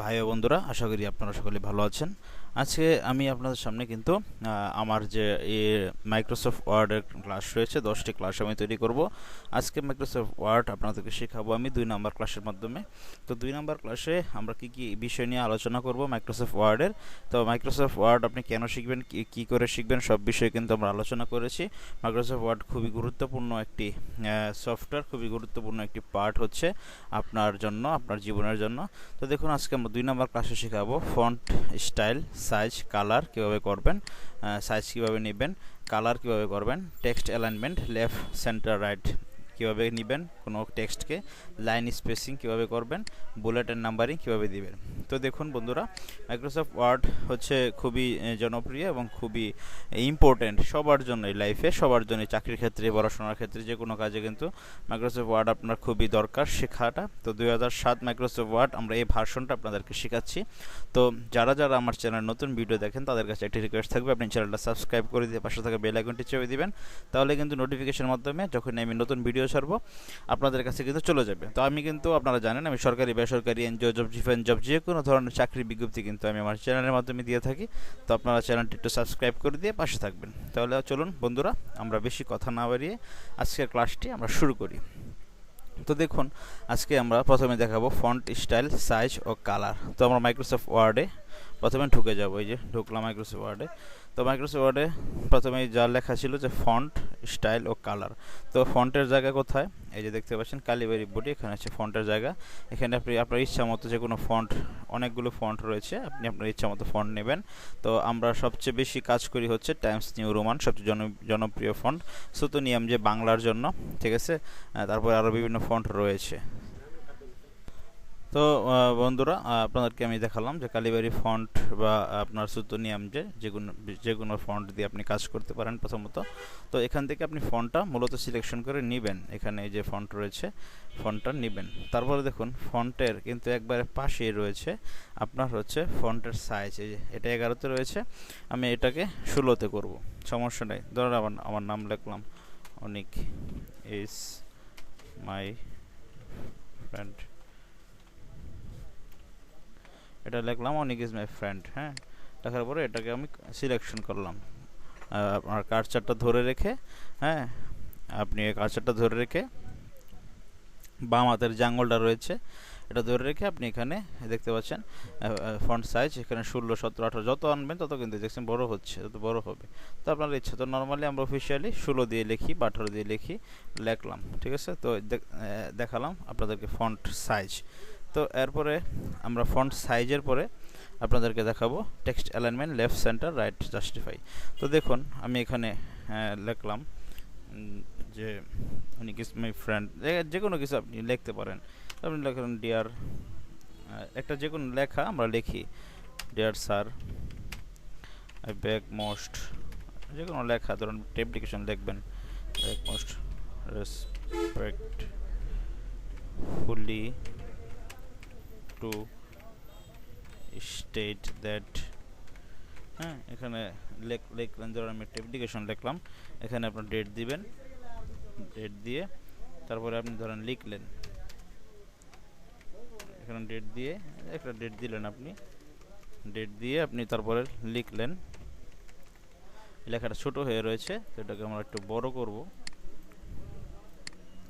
ভাই ও বন্ধুরা, আশা করি আপনারা সকলে ভালো আছেন। আজকে আমি আপনাদের সামনে কিন্তু আমার যে মাইক্রোসফট ওয়ার্ডের ক্লাস রয়েছে, দশটি ক্লাস আমি তৈরি করব। আজকে মাইক্রোসফট ওয়ার্ড আপনাদেরকে শেখাবো আমি দুই নাম্বার ক্লাসের মাধ্যমে। তো দুই নাম্বার ক্লাসে আমরা কি কি বিষয় নিয়ে আলোচনা করব মাইক্রোসফট ওয়ার্ডের তো মাইক্রোসফট ওয়ার্ড আপনি কেন শিখবেন, কি করে শিখবেন, সব বিষয়ে কিন্তু আমরা আলোচনা করেছি। মাইক্রোসফট ওয়ার্ড খুবই গুরুত্বপূর্ণ একটি সফটওয়্যার খুবই গুরুত্বপূর্ণ একটি পার্ট হচ্ছে আপনার জন্য, আপনার জীবনের জন্য। তো দেখুন, আজকে আমরা দুই নম্বর ক্লাসে শেখাবো ফন্ট স্টাইল সাইজ কালার কীভাবে করবেন সাইজ কীভাবে নেবেন কালার কীভাবে করবেন text alignment left centre right কীভাবে নেবেন, কোনো টেক্সটকে, লাইন স্পেসিং কীভাবে করবেন, বুলেটের নাম্বারিং কীভাবে দিবেন। তো দেখুন বন্ধুরা মাইক্রোসফট ওয়ার্ড হচ্ছে খুবই জনপ্রিয় এবং খুবই ইম্পর্টেন্ট সবার জন্যই লাইফে সবার জন্য চাকরির ক্ষেত্রে, পড়াশোনার ক্ষেত্রে যে কোনো কাজে কিন্তু মাইক্রোসফট ওয়ার্ড আপনার খুবই দরকার শেখাটা। তো দুই সাত মাইক্রোসফট ওয়ার্ড আমরা এই ভার্সনটা আপনাদেরকে শেখাচ্ছি। তো যারা যারা আমার চ্যানেল নতুন ভিডিও দেখেন, তাদের কাছে একটি রিকোয়েস্ট থাকবে, আপনি চ্যানেলটা সাবস্ক্রাইব করে দিয়ে পাশে থাকা বেল আইকনটি চেপে দিবেন। তাহলে কিন্তু নোটিফিকেশনের মাধ্যমে যখন আমি নতুন ভিডিও ছাড়বো আপনাদের কাছে কিন্তু চলে যাবে। তো আমি কিন্তু, আপনারা জানেন, আমি সরকারি, বেসরকারি, এনজিও, জব, ডিফেন্স, জব, যে কোনো ধরনের চাকরি বিজ্ঞপ্তি কিন্তু আমি আমার চ্যানেলের মাধ্যমে দিয়ে থাকি। তো আপনারা চ্যানেলটি একটু সাবস্ক্রাইব করে দিয়ে পাশে থাকবেন। তাহলে চলুন বন্ধুরা, আমরা বেশি কথা না বাড়িয়ে আজকের ক্লাসটি আমরা শুরু করি। তো দেখুন, আজকে আমরা প্রথমে দেখাবো ফন্ট স্টাইল, সাইজ ও কালার। তো আমরা মাইক্রোসফট ওয়ার্ডে প্রথমে ঢুকে যাব, এই যে ঢুকলাম মাইক্রোসফট ওয়ার্ডে তো মাইক্রোসফট ওয়ার্ডে প্রথমে যা লেখা ছিল যে ফন্ট স্টাইল ও কালার। তো ফন্টের জায়গা কোথায়? এই যে দেখতে পাচ্ছেন, কালিবাড়ি বডি এখানে আছে ফন্টের জায়গা। এখানে আপনি আপনার ইচ্ছা মতো যে কোনো ফন্ট, অনেকগুলো ফন্ট রয়েছে, আপনি আপনার ইচ্ছা মতো ফন্ট নেবেন। তো আমরা সবচেয়ে বেশি কাজ করি হচ্ছে টাইমস নিউ রোমান, সবচেয়ে জন, জনপ্রিয় ফন্ট, সুতোনিয়াম যে বাংলার জন্য, ঠিক আছে? তারপরে আরও বিভিন্ন ফন্ট রয়েছে। তো বন্ধুরা আপনাদেরকে আমি দেখালাম যে কালিবারি ফন্ট বা আপনার সুতোনিয়াম যে যে কোনো যে কোনো ফন্ট দিয়ে আপনি কাজ করতে পারেন প্রথমত। তো, এখান থেকে আপনি ফন্টটা মূলত সিলেকশন করে নেবেন। এখানে যে ফন্ট রয়েছে ফন্টটা নেবেন। তারপরে দেখুন, ফন্টের কিন্তু একবারে পাশেই রয়েছে আপনার হচ্ছে ফন্টের সাইজ এই যে এটা এগারোতে রয়েছে, আমি এটাকে ষোলোতে করব। সমস্যা নেই। ধরুন আমার আমার নাম লিখলাম, অনিক ইজ মাই ফ্রেন্ড এটা লিখলাম, অনিক ইজ মাই ফ্রেন্ড হ্যাঁ? লেখার পরে এটাকে আমি সিলেকশন করলাম। আপনার কার্চারটা ধরে রেখে হ্যাঁ? আপনি এই কার্চারটা ধরে রেখে বাম হাতের আঙুলটা রয়েছে, এটা ধরে রেখে আপনি এখানে দেখতে পাচ্ছেন ফন্ট সাইজ, এখানে ষোলো, সতেরো, আঠারো, যত আনবেন তত কিন্তু দেখছেন বড় হচ্ছে, তত বড় হবে। তো আপনার ইচ্ছা তো নর্মালি আমরা অফিসিয়ালি ষোলো দিয়ে লিখি, বা আঠারো দিয়ে লিখি, লেখলাম, ঠিক আছে? তো দেখালাম আপনাদেরকে ফন্ট সাইজ। তো এরপরে আমরা ফন্ট সাইজের পরে আপনাদেরকে দেখাবো text alignment left centre right justify তো দেখুন, আমি এখানে লিখলাম যে উনি কিছু মাই ফ্রেন্ড যে কোনো কিছু আপনি লিখতে পারেন। আপনি লেখেন ডিয়ার একটা যে কোনো লেখা আমরা লিখি। Dear sir I beg most যে কোনো লেখা, ধরুন অ্যাপ্লিকেশন লিখবেন। Beg most respectfully to state that হ্যাঁ এখানে লিখলেন ধরুন আমি একটা অ্যাপ্লিকেশন লিখলাম, এখানে আপনার ডেট দিবেন ডেট দিয়ে তারপরে আপনি ধরেন লিখলেন। এখানে ডেট দিয়ে, একটা ডেট দিলেন আপনি ডেট দিয়ে আপনি তারপরে লিখলেন। লেখাটা ছোট হয়ে রয়েছে, তো এটাকে আমরা একটু বড় করব।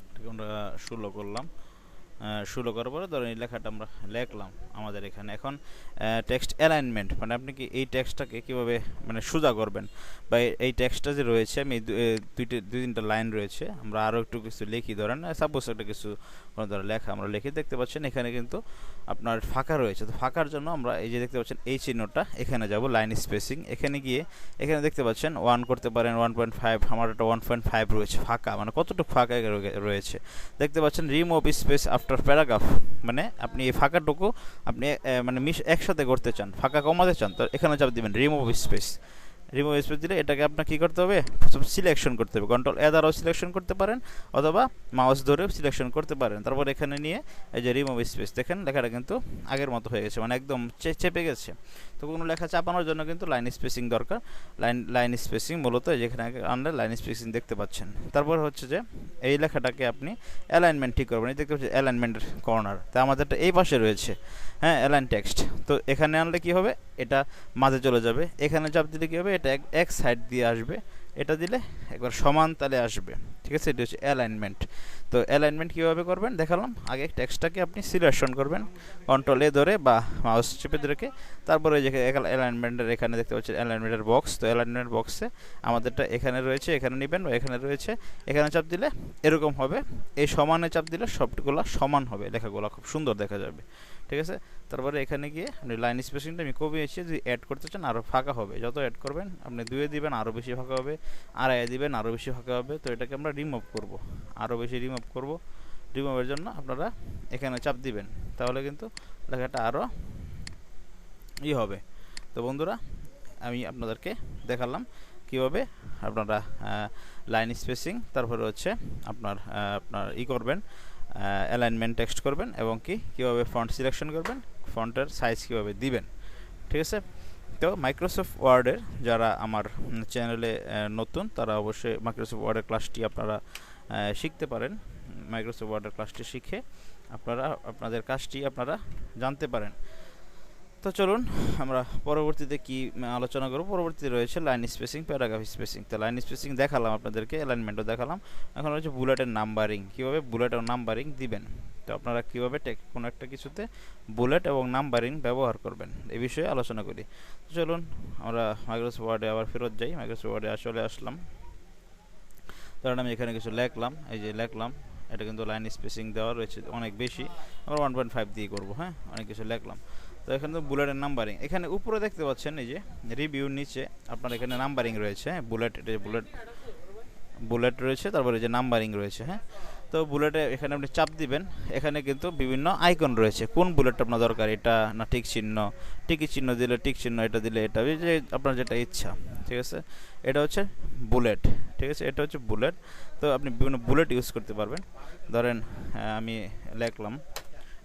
এটাকে আমরা ষোলো করলাম। শুরু করার পরে ধরেন এই লেখাটা আমরা লেখলাম। আমাদের এখানে। এখন টেক্সট অ্যালাইনমেন্ট মানে আপনি কি এই টেক্সটটাকে কীভাবে মানে সোজা করবেন? বা এই টেক্সটটা যে রয়েছে, আমি দুইটা দুই তিনটা লাইন রয়েছে, আমরা আরও একটু কিছু লিখি। ধরেন সাপোজ একটা কিছু, কোনো ধরেন লেখা আমরা লিখে, দেখতে পাচ্ছেন এখানে কিন্তু আপনার ফাঁকা রয়েছে। তো ফাঁকার জন্য আমরা এই যে দেখতে পাচ্ছেন, এই চিহ্নটা এখানে যাব লাইন স্পেসিং এখানে গিয়ে, এখানে দেখতে পাচ্ছেন ওয়ান করতে পারেন ওয়ান পয়েন্ট ফাইভ আমার একটা ওয়ান পয়েন্ট ফাইভ রয়েছে, ফাঁকা মানে কতটুকু ফাঁকা রয়েছে। দেখতে পাচ্ছেন রিমুভ স্পেস আফটার প্যারাগ্রাফ মানে আপনি এই ফাঁকাটুকু আপনি মানে মিশ, একসাথে করতে চান, ফাঁকা কমাতে চান, তো এখানে চাপ দিবেন রিমুভ স্পেস রিমুভ স্পেস দিলে এটাকে আপনার কী করতে হবে? সিলেকশন করতে হবে। কন্ট্রোল এ দ্বারাও সিলেকশন করতে পারেন, অথবা মাউস ধরেও সিলেকশন করতে পারেন। তারপর এখানে নিয়ে এই যে রিমুভ স্পেস দেখেন লেখাটা কিন্তু আগের মতো হয়ে গেছে মানে একদম চেপে গেছে। তো কোনো লেখা চাপানোর জন্য কিন্তু লাইন স্পেসিং দরকার। লাইন লাইন স্পেসিং মূলত যেখানে আনলে লাইন স্পেসিং দেখতে পাচ্ছেন। তারপর হচ্ছে যে এই লেখাটাকে আপনি অ্যালাইনমেন্ট ঠিক করবেন। এই দেখতে পাচ্ছি অ্যালাইনমেন্টের কর্নার তা আমাদেরটা এই পাশে রয়েছে। হ্যাঁ অ্যালাইন টেক্সট তো এখানে আনলে কি হবে? এটা মাঝে চলে যাবে। এখানে চাপ দিলে কী হবে? এটা এক সাইড দিয়ে আসবে। এটা দিলে একবার সমান তালে আসবে। ঠিক আছে? এটি হচ্ছে অ্যালাইনমেন্ট তো অ্যালাইনমেন্ট কীভাবে করবেন? দেখালাম। আগে টেক্সটটাকে আপনি সিলেকশন করবেন। কন্ট্রোল এ ধরে বা মাউস চেপে ধরে তারপরে যে অ্যালাইনমেন্টের এখানে দেখতে পাচ্ছেন অ্যালাইনমেন্টের বক্স তো অ্যালাইনমেন্ট বক্সে আমাদেরটা এখানে রয়েছে, এখানে নেবেন বা এখানে রয়েছে। এখানে চাপ দিলে এরকম হবে। এই সমানে চাপ দিলে সবগুলো সমান হবে। লেখাগুলো খুব সুন্দর দেখা যাবে। ঠিক আছে? তারপরে এখানে গিয়ে আপনি লাইন স্পেসিংটা আমি কমিয়েছি যদি অ্যাড করতে চান আরও ফাঁকা হবে। যত অ্যাড করবেন, আপনি দুয়ে দিবেন আরও বেশি ফাঁকা হবে। আড়াইয়ে দিবেন আরও বেশি ফাঁকা হবে। তো এটাকে আমরা রিমুভ করব। আরও বেশি রিমুভ করব রিমুভের জন্য আপনারা এখানে চাপ দিবেন। তাহলে কিন্তু লেখাটা আরও ই হবে। তো বন্ধুরা, আমি আপনাদেরকে দেখালাম কীভাবে আপনারা লাইন স্পেসিং তারপরে হচ্ছে আপনার আপনার ই করবেন অ্যালাইনমেন্ট টেক্সট করবেন এবং কি, কীভাবে ফন্ট সিলেকশন করবেন ফন্টের সাইজ কীভাবে দিবেন। ঠিক আছে? তো মাইক্রোসফট ওয়ার্ডের যারা আমার চ্যানেলে নতুন, তারা অবশ্যই মাইক্রোসফট ওয়ার্ডের ক্লাসটি আপনারা শিখতে পারেন। মাইক্রোসফট ওয়ার্ডের ক্লাসটি শিখে আপনারা, আপনাদের কাজটি আপনারা জানতে পারেন। তো চলুন, আমরা পরবর্তীতে কি আলোচনা করব? পরবর্তীতে রয়েছে লাইন স্পেসিং প্যারাগ্রাফ স্পেসিং তো লাইন স্পেসিং দেখালাম আপনাদেরকে অ্যালাইনমেন্টও দেখালাম। এখন রয়েছে বুলেটের নাম্বারিং কীভাবে বুলেট ও নাম্বারিং দিবেন? তো আপনারা কীভাবে কোনো একটা কিছুতে বুলেট এবং নাম্বারিং ব্যবহার করবেন, এ বিষয়ে আলোচনা করি। চলুন, আমরা মাইক্রোসফট ওয়ার্ডে আবার ফেরত যাই। মাইক্রোসফট ওয়ার্ডে চলে আসলাম। ধরেন আমি এখানে কিছু লেখলাম, এই যে লেখলাম এটা কিন্তু লাইন স্পেসিং দেওয়া রয়েছে অনেক বেশি। আমরা ওয়ান পয়েন্ট ফাইভ দিয়ে করব হ্যাঁ? অনেক কিছু লেখলাম। তো এখানে তো বুলেটের নাম্বারিং এখানে উপরে দেখতে পাচ্ছেন এই যে রিভিউ নিচে, আপনার এখানে নাম্বারিং রয়েছে হ্যাঁ? বুলেট বুলেট বুলেট রয়েছে, তারপরে যে নাম্বারিং রয়েছে হ্যাঁ? তো বুলেটে এখানে আপনি চাপ দিবেন। এখানে কিন্তু বিভিন্ন আইকন রয়েছে। কোন বুলেটটা আপনার দরকার, এটা না টিক চিহ্ন? টিকি চিহ্ন দিলে টিক চিহ্ন, এটা দিলে এটা যে আপনার যেটা ইচ্ছা, ঠিক আছে? এটা হচ্ছে বুলেট ঠিক আছে, এটা হচ্ছে বুলেট তো আপনি বিভিন্ন বুলেট ইউজ করতে পারবেন। ধরেন আমি লেখলাম,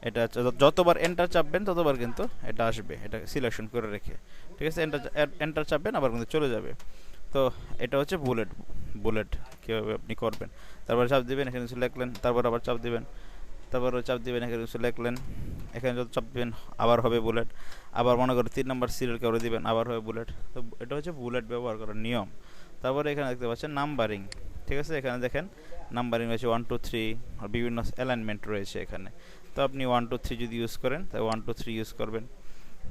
এটা যতবার এন্টার চাপবেন, ততবার কিন্তু এটা আসবে, এটা সিলেকশন করে রেখে। ঠিক আছে এন্টার এন্টার চাপবেন, আবার কিন্তু চলে যাবে। তো এটা হচ্ছে বুলেট বুলেট কীভাবে আপনি করবেন। তারপর চাপ দিবেন, এখানে কিছু লেখলেন, তারপর আবার চাপ দিবেন। তারপর চাপ দিবেন, এখানে কিছু লেখলেন, এখানে যত চাপ দিবেন, আবার হবে বুলেট আবার মনে করেন তিন নম্বর সিরিয়াল করে দিবেন, আবার হবে বুলেট তো এটা হচ্ছে বুলেট ব্যবহার করার নিয়ম। তারপরে এখানে দেখতে পাচ্ছেন নাম্বারিং ঠিক আছে? এখানে দেখেন নাম্বারিং রয়েছে ওয়ান টু থ্রি আর বিভিন্ন অ্যালাইনমেন্ট রয়েছে এখানে। তো আপনি ওয়ান টু থ্রি যদি ইউজ করেন তাই ওয়ান টু থ্রি ইউজ করবেন,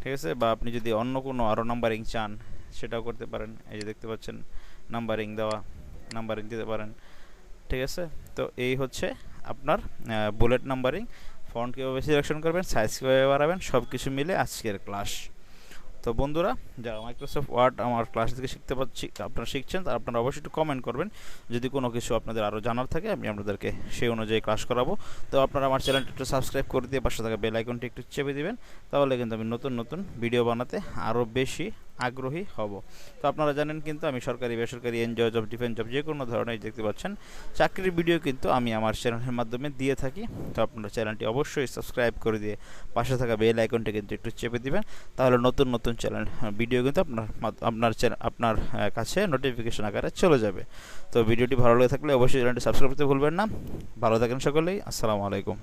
ঠিক আছে? বা আপনি যদি অন্য কোনো আরও নাম্বারিং চান, সেটাও করতে পারেন। এই যে দেখতে পাচ্ছেন নাম্বারিং দেওয়া নাম্বারিং দিতে পারেন, ঠিক আছে? তো এই হচ্ছে আপনার বুলেট নাম্বারিং ফন্ট কীভাবে সিলেকশন করবেন সাইজ কীভাবে বাড়াবেন সব কিছু মিলে আজকের ক্লাস তো বন্ধুরা, যারা মাইক্রোসফট ওয়ার্ড আমার ক্লাস থেকে শিখতে পাচ্ছি আপনারা শিখছেন, তারা আপনারা অবশ্যই একটু কমেন্ট করবেন। যদি কোনো কিছু আপনাদের আরও জানার থাকে, আমি আপনাদেরকে সেই অনুযায়ী ক্লাস করাবো। তো আপনারা আমার চ্যানেলটি একটু সাবস্ক্রাইব করে দিয়ে পাশে থাকা বেল আইকনটি একটু চেপে দিবেন, তাহলে কিন্তু আমি নতুন নতুন ভিডিও বানাতে আরও বেশি আগ্রহী হব। তো আপনারা জানেন কিন্তু আমি সরকারি, বেসরকারি, এনজিও, জব, ডিফেন্স, জব যে কোনো ধরনের দেখতে পাচ্ছেন। চাকরির ভিডিও কিন্তু আমি আমার চ্যানেলের মাধ্যমে দিয়ে থাকি। তো আপনারা চ্যানেলটি অবশ্যই সাবস্ক্রাইব করে দিয়ে পাশে থাকা বেল আইকনটি কিন্তু একটু চেপে দিবেন। তাহলে নতুন নতুন চ্যানেল ভিডিও কিন্তু আপনার আপনার আপনার কাছে নোটিফিকেশন আকারে চলে যাবে। তো ভিডিওটি ভালো লেগে থাকলে অবশ্যই চ্যানেলটি সাবস্ক্রাইব করতে ভুলবেন না। ভালো থাকেন সকলেই। আসসালামু আলাইকুম।